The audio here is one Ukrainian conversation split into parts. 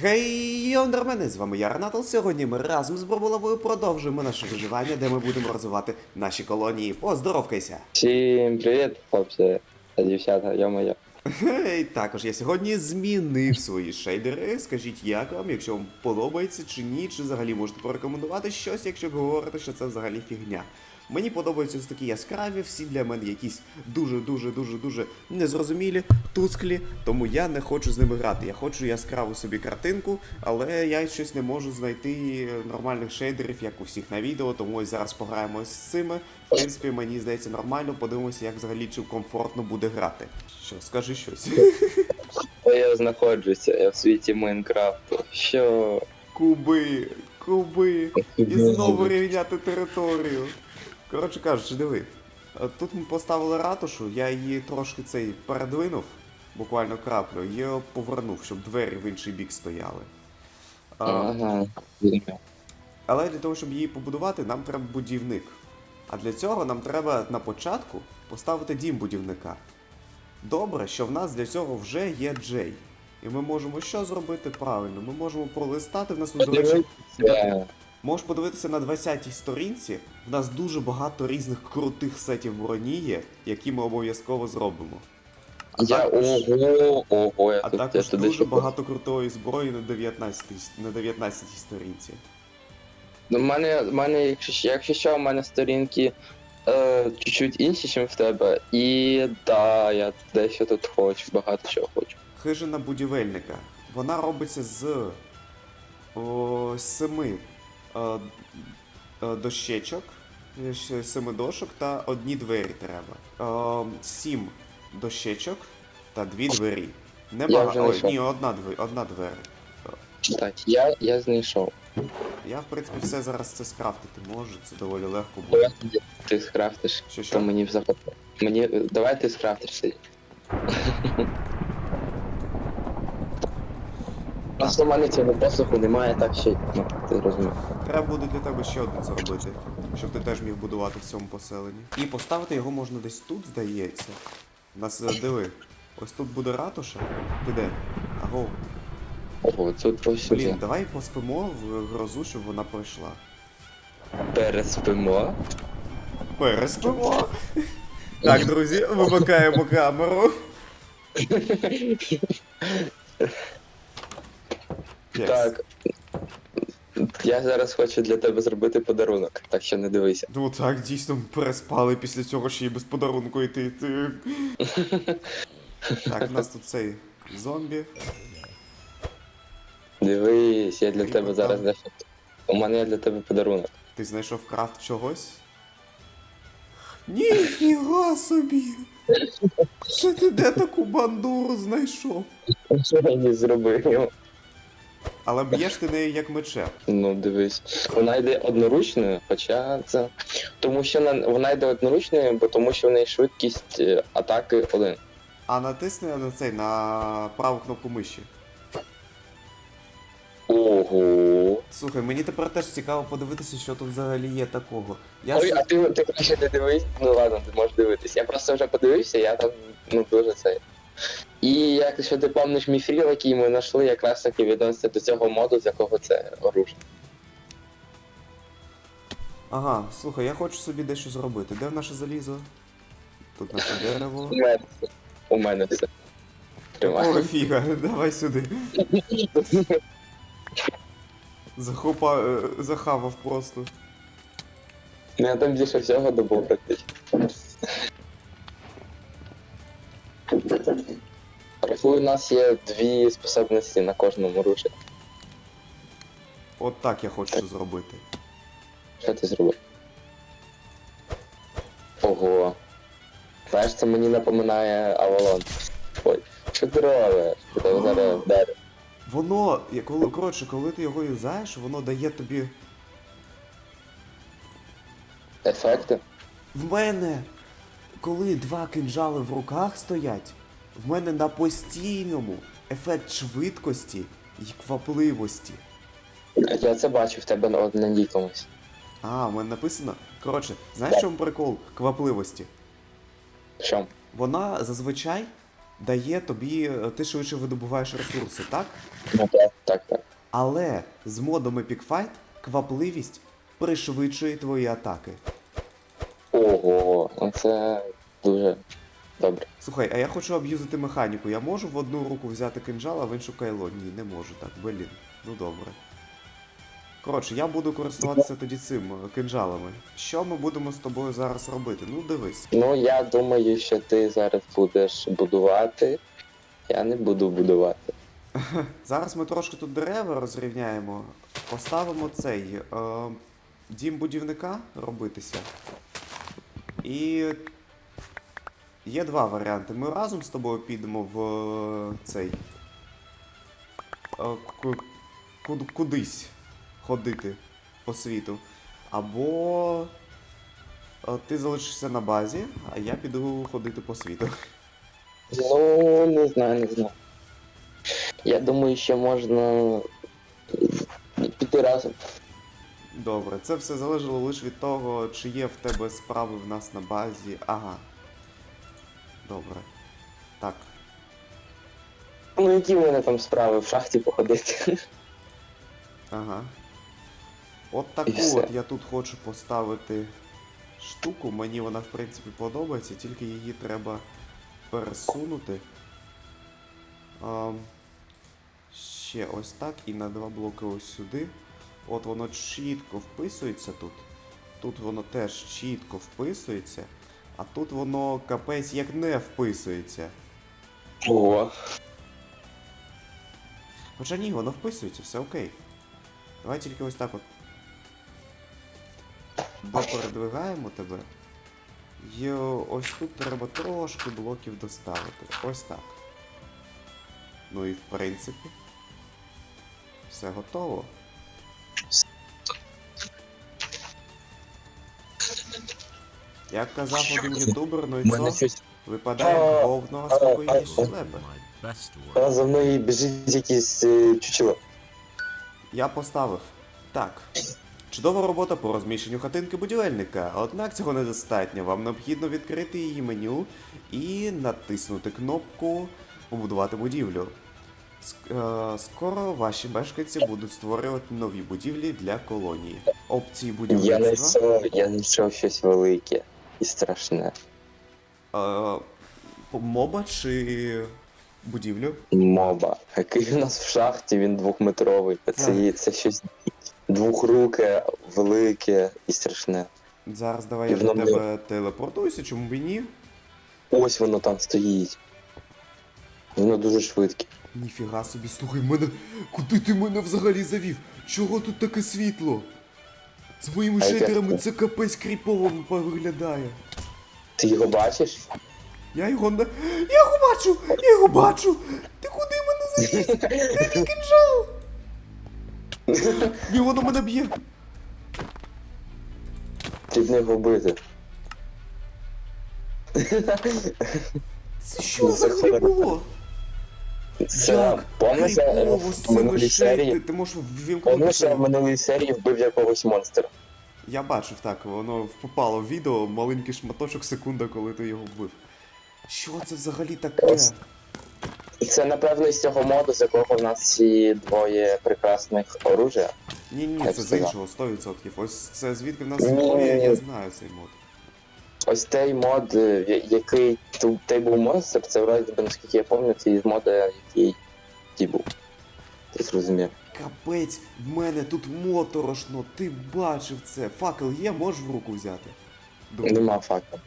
Хей, йондермени, з вами я Ренатал. Сьогодні ми разом з Бробуловою продовжуємо наше виживання, де ми будемо розвивати наші колонії. Поздоровкайся! Всім привіт, хлопці та дівчата, йо-моє. Хей, також я сьогодні змінив свої шейдери. Скажіть, як вам, якщо вам подобається чи ні, чи взагалі можете порекомендувати щось, якщо говорите, що це взагалі фігня. Мені подобаються ось такі яскраві, всі для мене якісь дуже, дуже, дуже, дуже незрозумілі, тусклі, тому я не хочу з ними грати. Я хочу яскраву собі картинку, але я щось не можу знайти нормальних шейдерів, як у всіх на відео, тому ось зараз пограємо з цими. В принципі, мені здається нормально, подивимося, як взагалі чи комфортно буде грати. Що, скажи щось. Я знаходжуся, я в світі Майнкрафту. Що? Куби, куби. І знову рівняти територію. Коротше кажучи, диви. е, Тут ми поставили ратушу, я її трошки цей передвинув, буквально краплю, і повернув, щоб двері в інший бік стояли. Ага. Але для того, щоб її побудувати, нам треба будівник. А для цього нам треба на початку поставити дім будівника. Добре, що в нас для цього вже є Джей. І ми можемо що зробити правильно? Ми можемо пролистати. В нас до речі. Можеш подивитися на 20-й сторінці. В нас дуже багато різних крутих сетів броні є, які ми обов'язково зробимо. А Я також, ого, ого, я а тут також туди дуже багато крутої зброї на 19-й, на 19-й сторінці. Ну, в мене, в мене, якщо, що- якщо що, в мене сторінки е, чуть-чуть інші, ніж в тебе. І да, я дещо тут хочу, багато чого хочу. Хижина будівельника. Вона робиться з о, семи дощечок, е, семи дошок та одні двері треба. Е, сім дощечок та дві двері. Не багато. Ой, ні, одна двері, одна двері. Так, я, я знайшов. Я, в принципі, все зараз це скрафтити можу, це доволі легко буде. Ти скрафтиш, Що то мені в захоп. Мені. Давай ти скрафтиш. В мене цього посоху немає, так що, ну, ти розумієш. Треба буде для тебе ще один зробити, щоб ти теж міг будувати в цьому поселенні. І поставити його можна десь тут, здається. У нас е, диви. Ось тут буде ратуша. Ти де? Аго. Ого, тут ось Блін, сюди. давай поспимо в грозу, щоб вона пройшла. Переспимо. Переспимо. Так, друзі, вимикаємо камеру. Yes. Так. Я зараз хочу для тебе зробити подарунок, так що не дивися. Ну так, дійсно переспали після цього ще й без подарунку йти. Ти... Так, в нас тут цей зомбі. Дивись, я для І тебе там. зараз дещо. У мене є для тебе подарунок. Ти знайшов крафт чогось? Ніфіга собі! Це ти де таку бандуру знайшов? Що я не зробив? Але б'єш ти нею як мечем. Ну, дивись. Вона йде одноручною, хоча це. Тому що на- вона йде одноручною, бо тому що в неї швидкість е, атаки один. А натисни на цей на праву кнопку миші. Ого. Слухай, мені тепер теж цікаво подивитися, що тут взагалі є такого. Я Ой, с- а ти, ти краще не дивись? Ну ладно, ти можеш дивитись. Я просто вже подивився, я там ну дуже це. І якщо ти пам'ятаєш мій фріл, який ми знайшли, якраз таки відноситься до цього моду, з якого це оружие. Ага, слухай, я хочу собі дещо зробити. Де в наше залізо? Тут наше дерево. У мене все. У мене все. О, фіга, давай сюди. Захопа... е, захавав просто. Ну, я там більше всього добув практично. Рахую, у нас є дві способності на кожному руші. От так я хочу зробити. Що ти зробив? Ого. Знаєш, це мені напоминає Авалон. Ой, що ти робиш? Ти там зараз вдарив. Воно, я коли, коротше, коли ти його юзаєш, воно дає тобі. Ефекти? В мене, коли два кинджали в руках стоять, в мене на постійному ефект швидкості і квапливості. Я це бачу в тебе на одній комусь. А, в мене написано. Коротше, знаєш, в чому прикол квапливості? Що? Вона зазвичай дає тобі. е, Ти швидше видобуваєш ресурси, так? Ну так, так, так. Але з модом Epic Fight квапливість пришвидшує твої атаки. Ого, ну це дуже добре. Слухай, а я хочу аб'юзити механіку. Я можу в одну руку взяти кинжал, а в іншу кайло? Ні, не можу так. Блін. Ну добре. Коротше, я буду користуватися тоді цим е, кинжалами. Що ми будемо з тобою зараз робити? Ну дивись. Ну я думаю, що ти зараз будеш будувати. Я не буду будувати. Зараз ми трошки тут дерева розрівняємо. Поставимо цей е, дім будівника робитися. І є два варіанти. Ми разом з тобою підемо в е, цей. е, ку- ку- кудись ходити по світу. Або е, ти залишишся на базі, а я піду ходити по світу. Ну, не знаю, не знаю. Я думаю, що можна піти разом. Добре, це все залежало лише від того, чи є в тебе справи в нас на базі. Ага. Добре. Так. Ну, які в мене там справи в шахті походити? Ага. От таку от я тут хочу поставити штуку. Мені вона в принципі подобається, тільки її треба пересунути. Ам, ще ось так і на два блоки ось сюди. От воно чітко вписується тут. Тут воно теж чітко вписується, а тут воно капець як не вписується. Ого. Хоча ні, воно вписується, все окей. Давай тільки ось так от. Допередвигаємо тебе. І ось тут треба трошки блоків доставити. Ось так. Ну і в принципі. Все готово. Як казав один ютубер, ну і мене це щось. випадає А, говно, а а, за мною біжить якийсь е, чучело. Я поставив. Так. Чудова робота по розміщенню хатинки будівельника, однак цього недостатньо. Вам необхідно відкрити її меню і натиснути кнопку Побудувати будівлю. Ск- е, Скоро ваші мешканці будуть створювати нові будівлі для колонії. Опції Я будівництва. знайшов, я знайшов щось велике і страшне. Е, моба чи будівлю? Моба. Який у нас в шахті, він двохметровий. Це, це щось двохруке, велике і страшне. Зараз давай І я до тебе телепортуюся, чому б і ні? Ось воно там стоїть. Воно дуже швидке. Ніфіга собі, слухай, мене. Куди ти мене взагалі завів? Чого тут таке світло? З моїми А шейдерами це? капець кріпово виглядає. Ти його бачиш? Я його не. Я його бачу! Я його бачу! Ти куди мене завів? Де мій кинжал? Ні, воно мене б'є. Потрібно його бити. Це що Ну, це взагалі хорор. було? Це кріпово з в минулій серії. Ти можеш ввімкнути. В минулій серії вбив якогось монстра. Я бачив так, воно попало в відео, маленький шматочок секунда, коли ти його вбив. Що це взагалі таке? Ось. Це напевно з цього моду, з якого в нас ці двоє прекрасних оружия. Ні, ні, це з іншого, 100%. Ось це звідки в нас Ні, ні, я знаю цей мод. Ось той мод, е, який той був монстр, це вроді би, наскільки я пам'ятаю, із мода, який ті був. Ти зрозумів. Капець, в мене тут моторошно, ти бачив це. Факел є, можеш в руку взяти? Друг. Нема факту.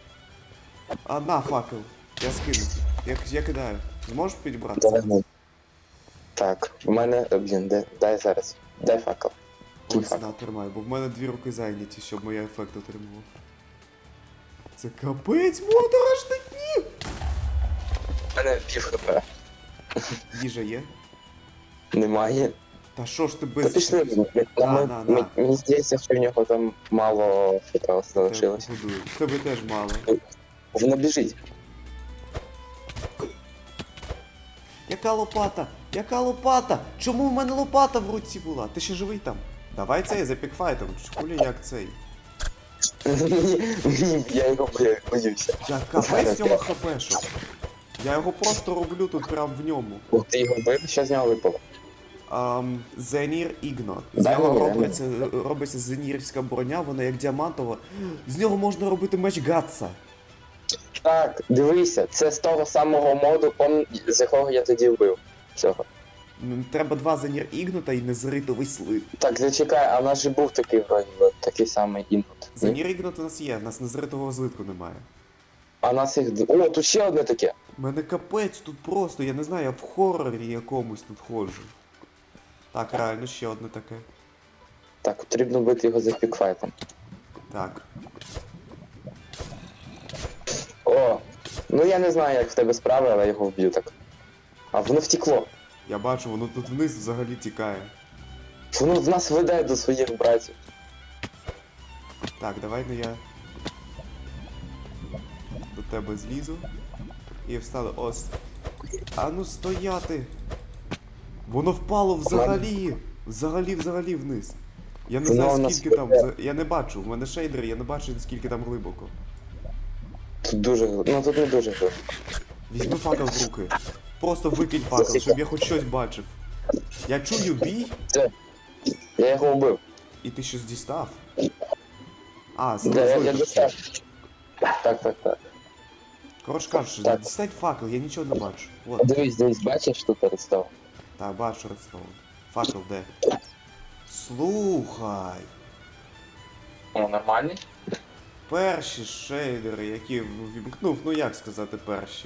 А на факел. Я скину. Я, я кидаю. Зможеш підібрати? Це? ну. Так, в мене, е, блін, де, дай зараз. Дай факел. Ось факел? на, тримай, бо в мене дві руки зайняті, щоб моя ефект отримував. Це капець моторошно, ні! Мене пів хп. Їжа є? Немає. Та що ж ти Та без... пішли. На, на, на. Мені здається, що в нього там мало фіта залишилось. В тебе теж мало. Воно біжить. Яка лопата? Яка лопата? Чому в мене лопата в руці була? Ти ще живий там? Давай цей за пікфайтом. Чкулі як цей. Мені, я його бою- боюся. Я капець з нього я- його просто роблю тут прям в ньому. Ух, ти його бив, що з нього випало? Um, Зенір Ігно. З нього мені, робиться, робиться зенірівська броня, вона як діамантова. З нього можна робити меч Гатса. Так, дивися, це з того самого моду, пом... з якого я тоді вбив. Цього. М, Треба два Зенір Ігнота і незритовий слив. Так, зачекай, а у нас же був такий вроді, би, такий самий інпут. Зенір Ігнот у нас є, у нас незритого злитку немає. А нас їх. д- О, тут ще одне таке. Мене капець тут просто, я не знаю, я в хорорі якомусь тут ходжу. Так, реально ще одне таке. Так, потрібно бити його за пікфайтом. Так. О, ну я не знаю, як в тебе справи, але я його вб'ю так. А воно втекло. Я бачу, воно тут вниз взагалі тікає. Воно в нас веде до своїх братів. Так, давай ну я до тебе злізу. І встали ось. А ну стояти! Воно впало взагалі! Взагалі, взагалі вниз. Я не Воно знаю скільки там. Я не бачу, в мене шейдер, я не бачу скільки там глибоко. Тут дуже. гл- Ну тут не дуже глибоко. Візьми факел в руки. Просто викинь факел, щоб я хоч щось бачив. Я чую бій, Це. Я його вбив. і ти щось дістав. А, Да, я, я злив достав. Так, так, так. Коротше кажучи, Так. дістань факел, я нічого не бачу. От. Дивись, дивись, бачиш тут перестав. Так, бачу редстоун. Факел де? Слухай. О, нормальний? Перші шейдери, які ввімкнув, ну як сказати перші.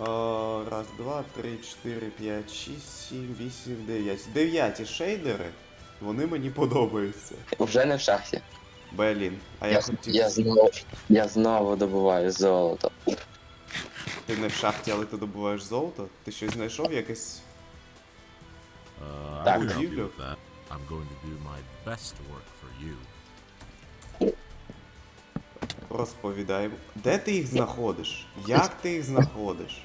Е, раз, два, три, чотири, п'ять, шість, сім, вісім, дев'ять. Дев'яті шейдери, вони мені подобаються. Вже не в шахті. Блін, а я, Я, хотів. я, знову, я знову добуваю золото. Ти не в шахті, але ти добуваєш золото? Ти щось знайшов якесь. Uh, Так. that. I'm going to do my best work for you. Розповідай. Де ти їх знаходиш? Як ти їх знаходиш?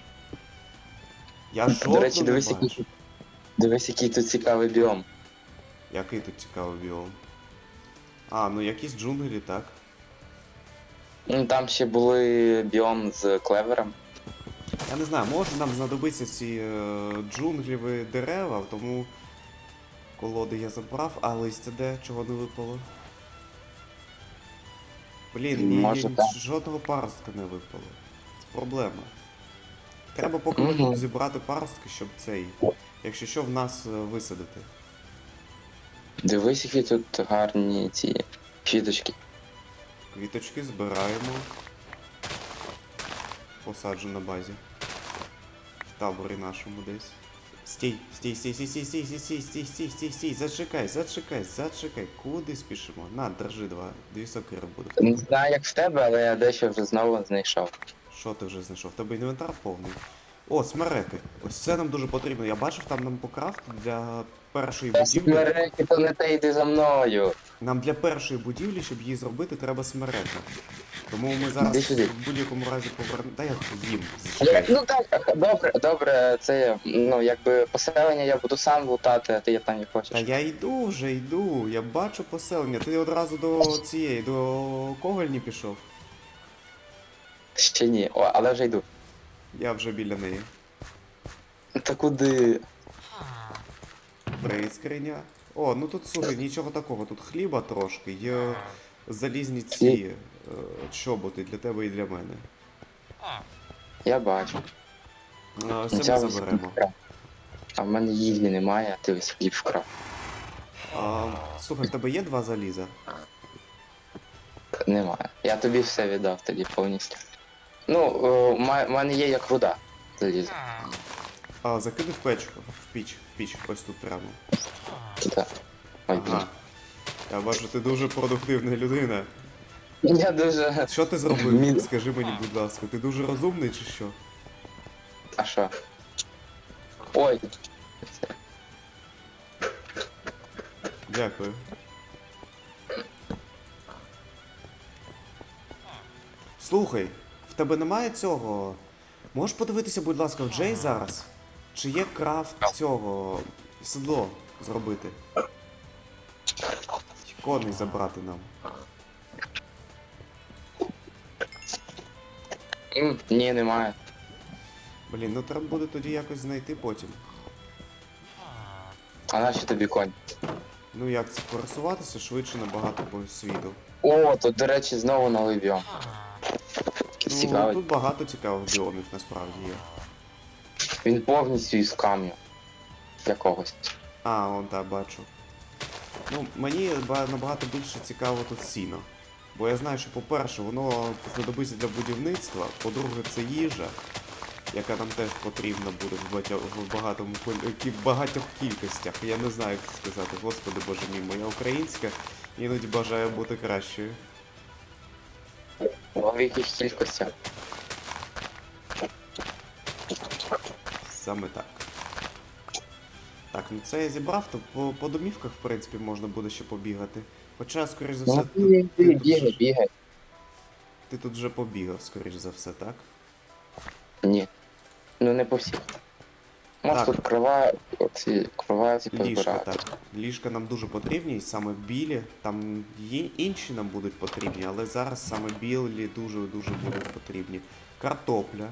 Я жодного До речі, не дивись, бачу. який, дивись, який тут цікавий біом. Який тут цікавий біом? А, ну якісь джунглі, так. Ну там ще були біом з клевером. Я не знаю, може нам знадобиться ці е, джунгліві дерева, тому колоди я забрав, а листя де, чого не випало? Блін, ні, Може, так. жодного паростка не випало. Це проблема. Треба поки Мгм. тут зібрати паростки, щоб цей. Якщо що, в нас е, висадити. Дивись, які тут гарні ці квіточки. Квіточки збираємо. Посаджу на базі. В таборі нашому десь. Стій, стій, стій, стій, стій, стій, стій, стій, стій, стій, стій, стій, зачекай, зачекай, зачекай. Куди спішимо? На, держи два. Дві сокири буде. Не знаю, як в тебе, але я дещо вже знову знайшов. Що ти вже знайшов? В тебе інвентар повний. О, смереки. Ось це нам дуже потрібно. Я бачив там нам по крафту для першої будівлі. смереки, то не те йди за мною. Нам для першої будівлі, щоб її зробити, треба смерека. Тому ми зараз сюди. в будь-якому разі повернемо. Та я їм. Я, ну так, добре, добре, це ну якби поселення я буду сам лутати, а ти там не Та хочеш. я йду вже йду, я бачу поселення. Ти одразу до цієї, до когольні пішов. Ще ні. О, але вже йду. Я вже біля неї. Та куди? Привіт, скриня. О, ну тут слухай, нічого такого, тут хліба трошки, є залізні ці е, чоботи для тебе і для мене. Я бачу. А, Це ми ось заберемо. вкрав. А в мене їжі немає, а ти ось хліб вкрав. А, слухай, в тебе є два заліза? Немає. Я тобі все віддав тоді повністю. Ну, о, ма- мене є як руда. Залізо. А, закиди в печку, в піч, в піч, ось тут прямо. Ой. Ага. Я бачу, ти дуже продуктивна людина. Я дуже. Що ти зробив? Скажи мені, будь ласка, ти дуже розумний чи що? А що? Ой. Дякую. Слухай, в тебе немає цього. Можеш подивитися, будь ласка, в Джей зараз? Чи є крафт цього седло зробити? Коней забрати нам. М, Ні, немає. Блін, ну треба буде тоді якось знайти потім. А нащо тобі конь? Ну як це пересуватися швидше набагато по світу. О, тут, до речі, знову новий біом. Ну, Якийсь цікавий. тут багато цікавих біомів насправді є. Він повністю із камню. Якогось. А, он так бачу. Ну, мені набагато більше цікаво тут сіно. Бо я знаю, що по-перше, воно знадобиться для будівництва, по-друге, це їжа, яка нам теж потрібна буде в, багатьох, в багатому кі- багатьох кількостях. Я не знаю, як це сказати. Господи боже мій, моя українська іноді бажає бути кращою. В яких кількостях. Саме так. Так, ну це я зібрав, то по, по домівках, в принципі, можна буде ще побігати. Хоча, скоріш за все, Ну, ти, бігай, ти, тут бігай, бігай. ти тут вже побігав, скоріш за все, так? Ні. Ну не по всіх. Так. тут крова, оці кроваті Ліжка, позбирати. так. Ліжка нам дуже потрібні, і саме білі. Там є інші нам будуть потрібні, але зараз саме білі дуже-дуже будуть потрібні. Картопля.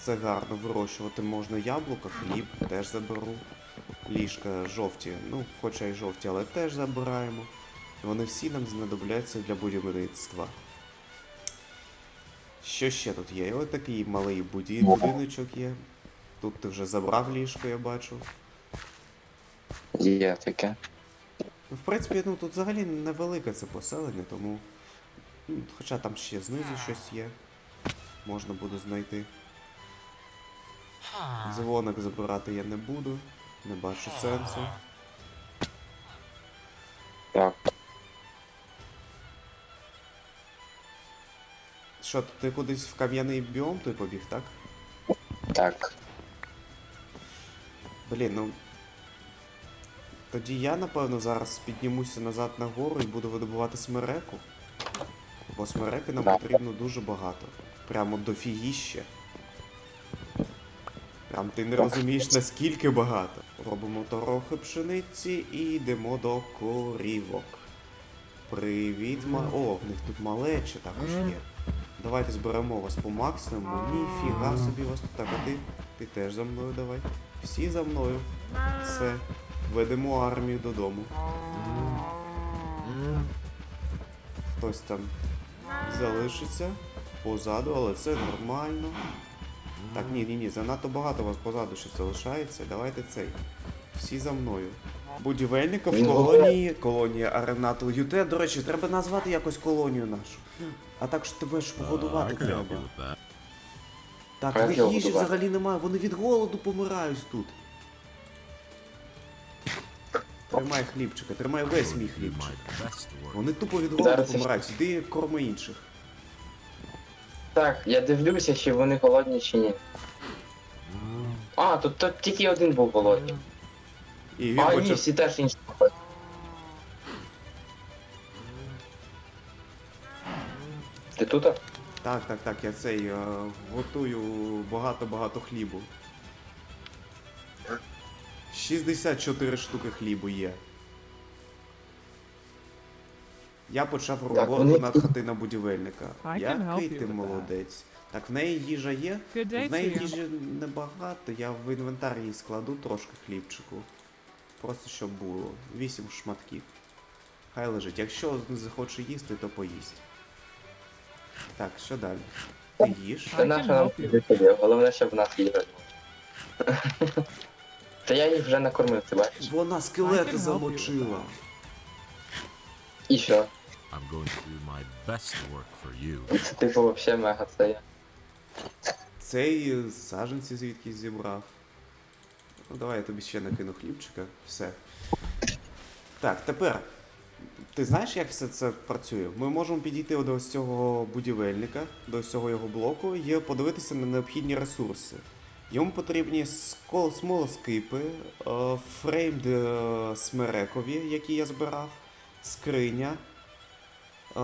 Це гарно вирощувати можна яблука, хліб теж заберу. Ліжка жовті, ну, хоча й жовті, але теж забираємо. Вони всі нам знадобляться для будівництва. Що ще тут є? Ось такий малий будиночок є. Тут ти вже забрав ліжко, я бачу. Є таке. Ну, в принципі, ну тут взагалі невелике це поселення, тому. ну, Хоча там ще знизу щось є. Можна буде знайти. Дзвоник забирати я не буду. Не бачу сенсу. Так. Що, ти кудись в кам'яний біом той побіг, так? Так. Блін, ну. Тоді я, напевно, зараз піднімуся назад на гору і буду видобувати смереку. Бо смереки нам потрібно дуже багато. Прямо дофігіще. Прям ти не розумієш наскільки багато. Робимо трохи пшениці і йдемо до корівок. Привіт, ма. О, в них тут малече також є. Давайте зберемо вас по максимуму. Ніфіга собі вас тут. Так, а ти, ти теж за мною давай. Всі за мною. Все. Ведемо армію додому. Хтось там залишиться позаду, але це нормально. Так, ні, ні, ні, занадто багато вас позаду ще залишається. Давайте цей. Всі за мною. Будівельника в колонії. Колонія Аренату Юте. До речі, треба назвати якось колонію нашу. А також тебе ж погодувати треба. Так, в них їжі годувати? взагалі немає, вони від голоду помирають тут. Тримай хлібчика, тримай весь мій хлібчик. Вони тупо від голоду помирають. Іди корми інших. Так, я дивлюся, чи вони голодні чи ні. А, тут, тут тільки один був голодний. І він А, ні, всі теж інші голодні. Ти тут? Так, так, так, я цей е, готую багато-багато хлібу. 64 штуки хлібу є. Я почав роботу вони- над хатина будівельника. I can help Який you ти with that. молодець. Так, в неї їжа є. Good day В неї to you. їжі небагато, я в інвентар їй складу трошки хлібчику. Просто щоб було. Вісім шматків. Хай лежить. Якщо захоче їсти, то поїсть. Так, що далі? Ти їж? Це наша нам help Головне, щоб в нас їжа. була. Та я їх вже накормив, ти бачиш? Вона скелети замочила. І що? I'm going to do my best work for you. Це типу взагалі мега це є. Цей е, саджанці звідки зібрав. Ну давай я тобі ще накину хлібчика. Все. Так, тепер. Ти знаєш, як все це працює? Ми можемо підійти до ось цього будівельника, до ось цього його блоку і подивитися на необхідні ресурси. Йому потрібні смолоскипи, е, фреймд смерекові, які я збирав, скриня, е,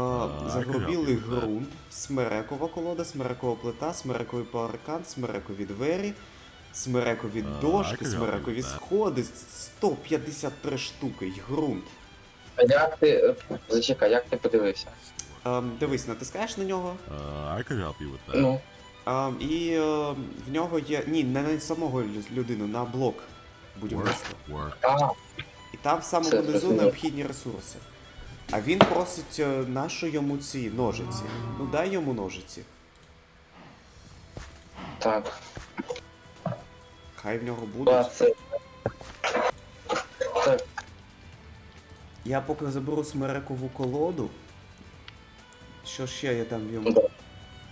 загробілий that. ґрунт, смерекова колода, смерекова плита, смерековий паркан, смерекові двері, смерекові дошки, смерекові сходи, 153 штуки ґрунт. А як ти. Зачекай, як ти подивився? Ем, дивись, натискаєш на нього, Uh, I could help you with that. Ну, А, і е, в нього є. Ні, не на самого лю- людину, на блок будівництва. work. А, І там в самому низу зрозуміло. необхідні ресурси. А він просить е, нащо йому ці ножиці. Ну дай йому ножиці. так. Хай в нього будуть. Я поки заберу смерекову колоду. Що ще я там йому. да.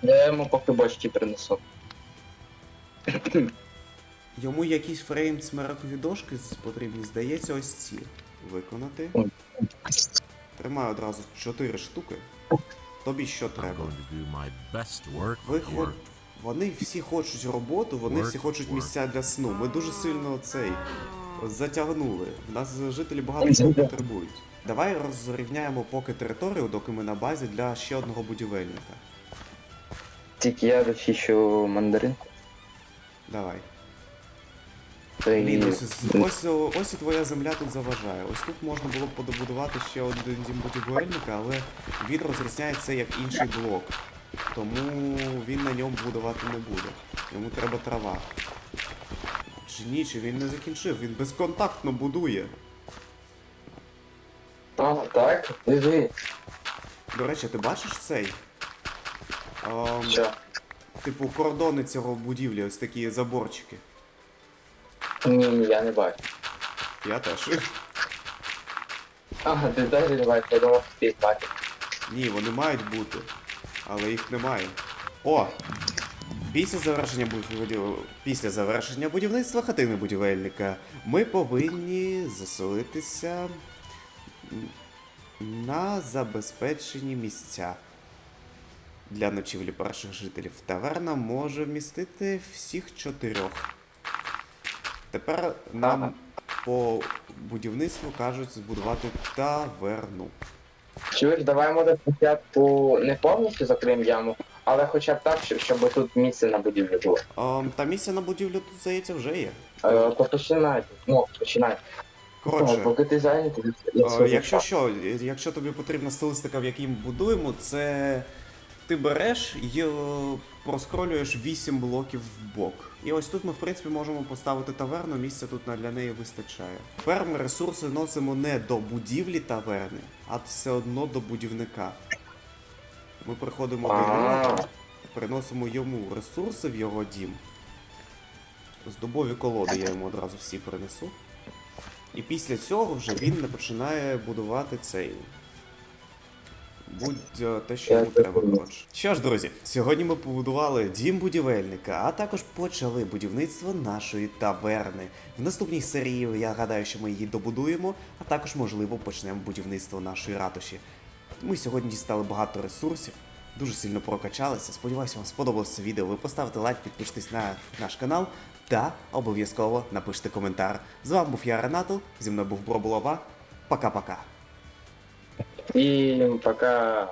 Я йому поки бочки принесу. Йому якийсь фрейм смерекові дошки потрібні, здається, ось ці. Виконати. Тримаю одразу 4 штуки. Тобі що треба? going to do my best work Ви for Вони всі хочуть роботу, вони Work, всі хочуть місця для сну. Ми дуже сильно цей затягнули. Нас жителі багато чого потребують. Давай розрівняємо поки територію, доки ми на базі для ще одного будівельника. Тільки я дочищу мандаринку. Давай. Та й- Блін, ось, ось, ось і твоя земля тут заважає. Ось тут можна було б подобудувати ще один дім будівельника, але він розрізняється як інший блок. Тому він на ньому будувати не буде. Йому треба трава. Чи ні, чи він не закінчив, він безконтактно будує. А, так, диви. До речі, ти бачиш цей? Ем, Що? типу кордони цього будівлі, ось такі заборчики. Ні, ні, я не бачу. Я теж. Ага, ти теж не бачиш, я думав, ти бачиш. Ні, вони мають бути, але їх немає. О! Після завершення після завершення будівництва хатини будівельника ми повинні заселитися на забезпечені місця для ночівлі перших жителів. Таверна може вмістити всіх чотирьох. Тепер нам по будівництву кажуть збудувати таверну. Чуєш, давай може спочатку не повністю закриємо яму, але хоча б так, щоб, тут місце на будівлі було. Ем, та місця на будівлю тут, здається, вже є. Е, то починай. Ну, починай. Коротше, Поки ти зайнятий, я е, якщо що, е, якщо тобі потрібна стилистика, в якій ми будуємо, це ти береш і е, проскролюєш 8 блоків в бок. І ось тут ми, в принципі, можемо поставити таверну, місця тут на- для неї вистачає. Тепер ми ресурси носимо не до будівлі таверни, а все одно до будівника. Ми приходимо до нього, приносимо йому ресурси в його дім. З дубові колоди я йому одразу всі принесу. І після цього вже він не починає будувати цей. Будь е, те, що йому треба. коротше. Що ж, друзі, сьогодні ми побудували дім будівельника, а також почали будівництво нашої таверни. В наступній серії я гадаю, що ми її добудуємо, а також, можливо, почнемо будівництво нашої ратуші. Ми сьогодні дістали багато ресурсів, дуже сильно прокачалися. Сподіваюся, вам сподобалося відео. Ви поставте лайк, підпишитесь на наш канал та обов'язково напишите коментар. З вами був я Ренату, зі мною був Бро Булава. Пока-пока. І пока